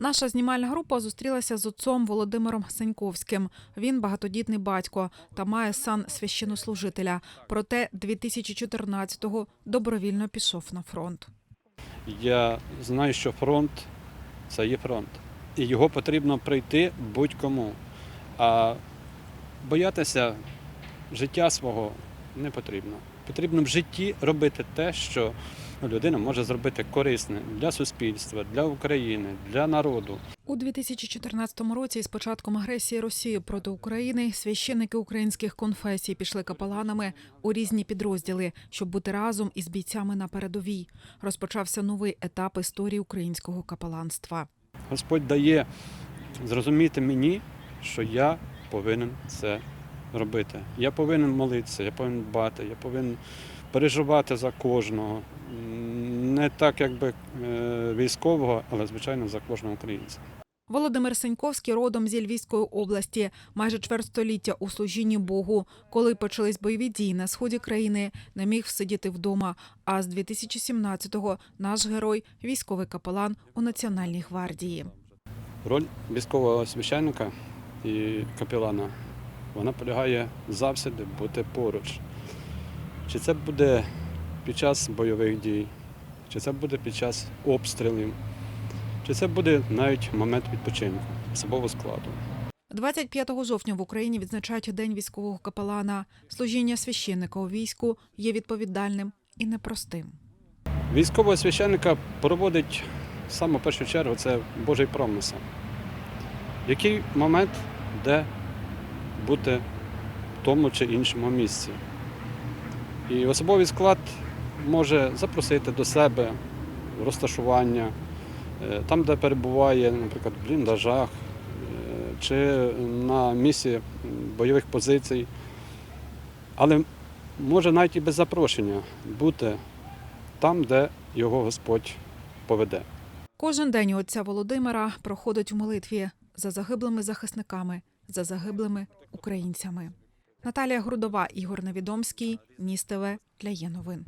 Наша знімальна група зустрілася з отцом Володимиром Сеньковським. Він багатодітний батько та має сан священнослужителя. Проте 2014-го добровільно пішов на фронт. Я знаю, що фронт це є фронт. І його потрібно пройти будь-кому. А боятися життя свого не потрібно. Потрібно в житті робити те, що людина може зробити корисне для суспільства, для України, для народу. У 2014 році, із початком агресії Росії проти України, священники українських конфесій пішли капеланами у різні підрозділи, щоб бути разом із бійцями на передовій. Розпочався новий етап історії українського капеланства. Господь дає зрозуміти мені, що я повинен це робити. Я повинен молитися, я повинен дбати, я повинен переживати за кожного. Не так, якби е, військового, але звичайно за кожного українця. Володимир Сеньковський родом зі Львівської області, майже чверть століття у служінні Богу. Коли почались бойові дії на сході країни, не міг всидіти вдома. А з 2017-го наш герой військовий капелан у Національній гвардії. Роль військового священника і капелана вона полягає завжди бути поруч. Чи це буде під час бойових дій, чи це буде під час обстрілів, чи це буде навіть момент відпочинку особового складу. 25 жовтня в Україні відзначають День військового капелана. Служіння священника у війську є відповідальним і непростим. Військового священника проводить саме в першу чергу це Божий промисел. Який момент, де бути в тому чи іншому місці. І особовий склад може запросити до себе розташування, е, там, де перебуває, наприклад, в бліндажах е, чи на місці бойових позицій. Але може навіть і без запрошення бути там, де його Господь поведе. Кожен день отця Володимира проходить у молитві за загиблими захисниками, за загиблими українцями. Наталія Грудова, Ігор Невідомський, Ніс ТВ для є новин.